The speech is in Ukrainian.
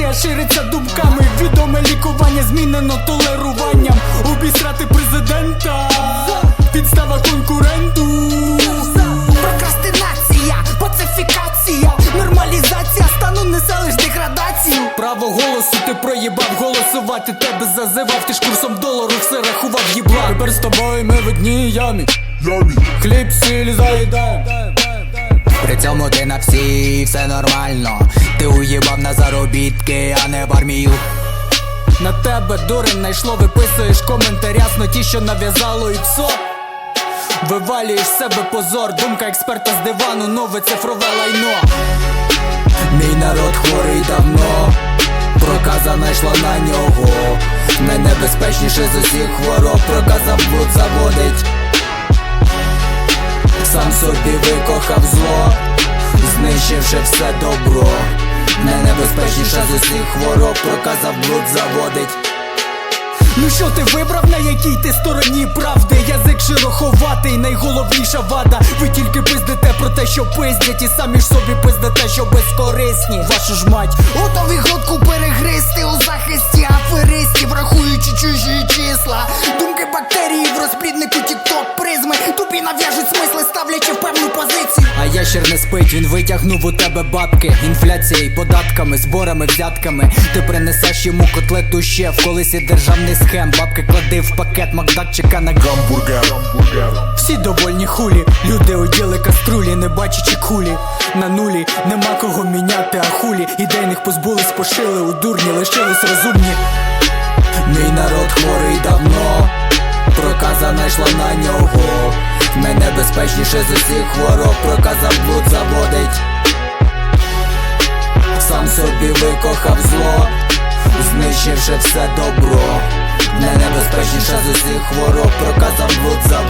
Інформація шириться думками. Відоме лікування змінено толеруванням. Обісрати президента. Підстава конкуренту. Прокрастинація, пацифікація, нормалізація стану несе лиш деградацію. Право голосу ти проїбав голосувати. Тебе зазивав, ти ж курсом долару все рахував їбла. Тепер з тобою ми в одній ямі. Хліб сілі заїдаємо. При цьому ти на всі, все нормально. Ти уїбав на заробітки, а не в армію. На тебе дурень найшло, виписуєш коментар ясно ті, що нав'язало і псо. Вивалюєш себе позор, думка експерта з дивану, нове цифрове лайно. Мій народ хворий давно, проказа найшла на нього. Найнебезпечніше з усіх хвороб, проказа в блуд заводить. Сам собі викохав зло, знищивши все добро. Найнебезпечніша з усіх хвороб, проказа в блуд заводить. Ну що ти вибрав, на якій ти стороні правди? Язик шероховатий, найголовніша вада. Ви тільки пиздите про те, що пиздять, і самі ж собі пиздите, що безкорисні. Вашу ж мать, готові глотку перегристи у захисті аферистів, рахуючи чужі числа. Думки бактерії в розпліднику тік-ток Нав'яжуть смисли, ставлячи в певну позицію. А ящер не спить, він витягнув у тебе бабки Інфляцією, податками, зборами, взятками Ти принесеш йому котлету ще в колесі державний схем Бабки клади в пакет, Макдак чека на гамбургер Всі довольні хулі, люди оділи каструлі, не бачачи кулі. На нулі нема кого міняти, а хулі. Ідейних позбулись, пошили у дурні, лишились розумні. Мій народ хворий давно Проказа найшла на нього Найнебезпечніше з усіх хвороб проказав блуд заводить. Сам собі викохав зло Знищивши все добро. Найнебезпечніше з усіх хвороб проказав блуд заводить